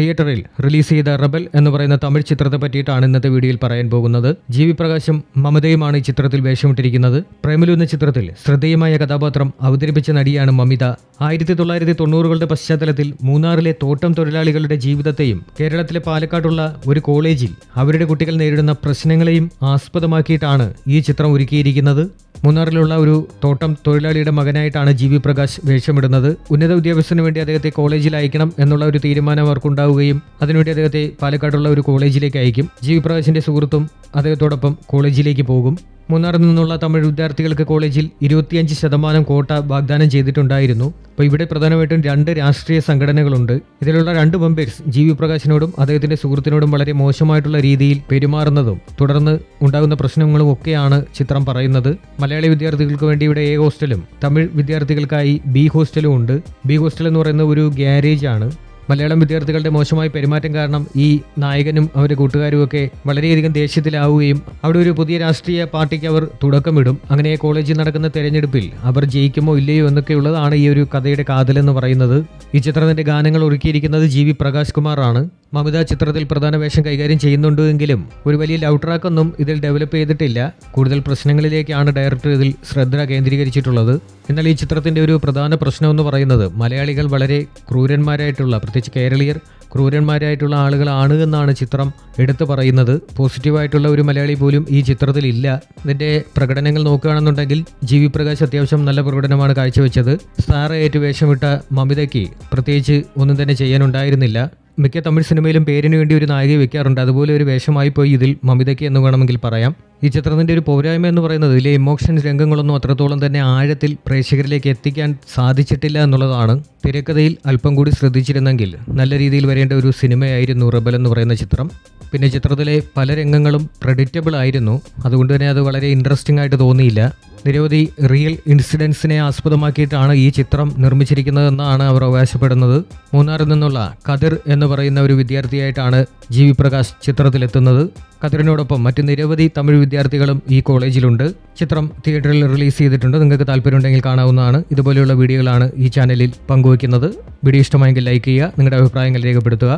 തിയേറ്ററിൽ റിലീസ് ചെയ്ത റബൽ എന്ന് പറയുന്ന തമിഴ് ചിത്രത്തെ പറ്റിയിട്ടാണ് ഇന്നത്തെ വീഡിയോയിൽ പറയാൻ പോകുന്നത്. ജി വി പ്രകാശും മമതയുമാണ് ഈ ചിത്രത്തിൽ വേഷമിട്ടിരിക്കുന്നത്. പ്രേമലു എന്ന ചിത്രത്തിൽ ശ്രദ്ധേയമായ കഥാപാത്രം അവതരിപ്പിച്ച നടിയാണ് മമിത. ആയിരത്തി തൊള്ളായിരത്തി തൊണ്ണൂറുകളുടെ പശ്ചാത്തലത്തിൽ മൂന്നാറിലെ തോട്ടം തൊഴിലാളികളുടെ ജീവിതത്തെയും കേരളത്തിലെ പാലക്കാടുള്ള ഒരു കോളേജിൽ അവരുടെ കുട്ടികൾ നേരിടുന്ന പ്രശ്നങ്ങളെയും ആസ്പദമാക്കിയിട്ടാണ് ഈ ചിത്രം ഒരുക്കിയിരിക്കുന്നത്. മൂന്നാറിലുള്ള ഒരു തോട്ടം തൊഴിലാളിയുടെ മകനായിട്ടാണ് ജി വി പ്രകാശ് വേഷമിടുന്നത്. ഉന്നത വിദ്യാഭ്യാസത്തിന് വേണ്ടി അദ്ദേഹത്തെ കോളേജിൽ അയക്കണം എന്നുള്ള ഒരു തീരുമാനം അവർക്കുണ്ടാവുകയും അതിനുവേണ്ടി അദ്ദേഹത്തെ പാലക്കാടുള്ള ഒരു കോളേജിലേക്ക് അയക്കും. ജി വി പ്രകാശിന്റെ സുഹൃത്തും അദ്ദേഹത്തോടൊപ്പം കോളേജിലേക്ക് പോകും. മൂന്നാറിൽ നിന്നുള്ള തമിഴ് വിദ്യാർത്ഥികൾക്ക് കോളേജിൽ ഇരുപത്തിയഞ്ച് ശതമാനം കോട്ട വാഗ്ദാനം ചെയ്തിട്ടുണ്ടായിരുന്നു. അപ്പോൾ ഇവിടെ പ്രധാനമായിട്ടും രണ്ട് രാഷ്ട്രീയ സംഘടനകളുണ്ട്. ഇതിലുള്ള രണ്ട് മെമ്പേഴ്സ് ജി വി പ്രകാശിനോടും അദ്ദേഹത്തിന്റെ സുഹൃത്തിനോടും വളരെ മോശമായിട്ടുള്ള രീതിയിൽ പെരുമാറുന്നതും തുടർന്ന് ഉണ്ടാകുന്ന പ്രശ്നങ്ങളും ഒക്കെയാണ് ചിത്രം പറയുന്നത്. മലയാളി വിദ്യാർത്ഥികൾക്ക് വേണ്ടി ഇവിടെ എ ഹോസ്റ്റലും തമിഴ് വിദ്യാർത്ഥികൾക്കായി ബി ഹോസ്റ്റലും ഉണ്ട്. ബി ഹോസ്റ്റൽ എന്ന് പറയുന്ന ഒരു ഗ്യാരേജ് ആണ്. മലയാളം വിദ്യാർത്ഥികളുടെ മോശമായ പെരുമാറ്റം കാരണം ഈ നായകനും അവരുടെ കൂട്ടുകാരും ഒക്കെ വളരെയധികം ദേഷ്യത്തിലാവുകയും അവിടെ ഒരു പുതിയ രാഷ്ട്രീയ പാർട്ടിക്ക് അവർ തുടക്കമിടും. അങ്ങനെ കോളേജിൽ നടക്കുന്ന തെരഞ്ഞെടുപ്പിൽ അവർ ജയിക്കുമോ ഇല്ലയോ എന്നൊക്കെയുള്ളതാണ് ഈ ഒരു കഥയുടെ കാതലെന്ന് പറയുന്നത്. ഈ ചിത്രത്തിന്റെ ഗാനങ്ങൾ ഒരുക്കിയിരിക്കുന്നത് ജി വി പ്രകാശ് കുമാറാണ്. മമിത ചിത്രത്തിൽ പ്രധാന വേഷം കൈകാര്യം ചെയ്യുന്നുണ്ട് എങ്കിലും ഒരു വലിയ ലവ് ട്രാക്കൊന്നും ഇതിൽ ഡെവലപ്പ് ചെയ്തിട്ടില്ല. കൂടുതൽ പ്രശ്നങ്ങളിലേക്കാണ് ഡയറക്ടർ ഇതിൽ ശ്രദ്ധ കേന്ദ്രീകരിച്ചിട്ടുള്ളത്. എന്നാൽ ഈ ചിത്രത്തിന്റെ ഒരു പ്രധാന പ്രശ്നം എന്ന് പറയുന്നത് മലയാളികൾ വളരെ ക്രൂരന്മാരായിട്ടുള്ള പ്രത്യേകിച്ച് കേരളീയർ ക്രൂരന്മാരായിട്ടുള്ള ആളുകളാണ് എന്നാണ് ചിത്രം എടുത്തു പറയുന്നത്. പോസിറ്റീവായിട്ടുള്ള ഒരു മലയാളി പോലും ഈ ചിത്രത്തിൽ ഇല്ല. ഇതിന്റെ പ്രകടനങ്ങൾ നോക്കുകയാണെന്നുണ്ടെങ്കിൽ ജി വി പ്രകാശ് അത്യാവശ്യം നല്ല പ്രകടനമാണ് കാഴ്ചവെച്ചത്. സാറയേറ്റ് വേഷമിട്ട മമിതയ്ക്ക് പ്രത്യേകിച്ച് ഒന്നും തന്നെ ചെയ്യാനുണ്ടായിരുന്നില്ല. മിക്ക തമിഴ് സിനിമയിലും പേരിന് വേണ്ടി ഒരു നായികയെ വെക്കാറുണ്ട്. അതുപോലെ ഒരു വേഷമായി പോയി ഇതിൽ മമിതയ്ക്ക് എന്ന് വേണമെങ്കിൽ പറയാം. ഈ ചിത്രത്തിന്റെ ഒരു പോരായ്മ എന്ന് പറയുന്നത് ഇതിലെ ഇമോഷൻ രംഗങ്ങളൊന്നും അത്രത്തോളം തന്നെ ആഴത്തിൽ പ്രേക്ഷകരിലേക്ക് എത്തിക്കാൻ സാധിച്ചിട്ടില്ല എന്നുള്ളതാണ്. തിരക്കഥയിൽ അല്പം കൂടി ശ്രദ്ധിച്ചിരുന്നെങ്കിൽ നല്ല രീതിയിൽ വരേണ്ട ഒരു സിനിമയായിരുന്നു റബൽ എന്ന് പറയുന്ന ചിത്രം. പിന്നെ ചിത്രത്തിലെ പല രംഗങ്ങളും പ്രഡിക്റ്റബിൾ ആയിരുന്നു. അതുകൊണ്ട് തന്നെ അത് വളരെ ഇൻട്രസ്റ്റിംഗ് ആയിട്ട് തോന്നിയില്ല. നിരവധി റിയൽ ഇൻസിഡൻസിനെ ആസ്പദമാക്കിയിട്ടാണ് ഈ ചിത്രം നിർമ്മിച്ചിരിക്കുന്നതെന്നാണ് അവർ അവകാശപ്പെടുന്നത്. മൂന്നാറിൽ നിന്നുള്ള കതിർ എന്ന് പറയുന്ന ഒരു വിദ്യാർത്ഥിയായിട്ടാണ് ജി വി പ്രകാശ് ചിത്രത്തിലെത്തുന്നത്. കതിറിനോടൊപ്പം മറ്റ് നിരവധി തമിഴ് വിദ്യാർത്ഥികളും ഈ കോളേജിലുണ്ട്. ചിത്രം തിയേറ്ററിൽ റിലീസ് ചെയ്തിട്ടുണ്ട്. നിങ്ങൾക്ക് താല്പര്യമുണ്ടെങ്കിൽ കാണാവുന്നതാണ്. ഇതുപോലെയുള്ള വീഡിയോകളാണ് ഈ ചാനലിൽ പങ്കുവയ്ക്കുന്നത്. വീഡിയോ ഇഷ്ടമായെങ്കിൽ ലൈക്ക് ചെയ്യുക നിങ്ങളുടെ അഭിപ്രായങ്ങൾ രേഖപ്പെടുത്തുക.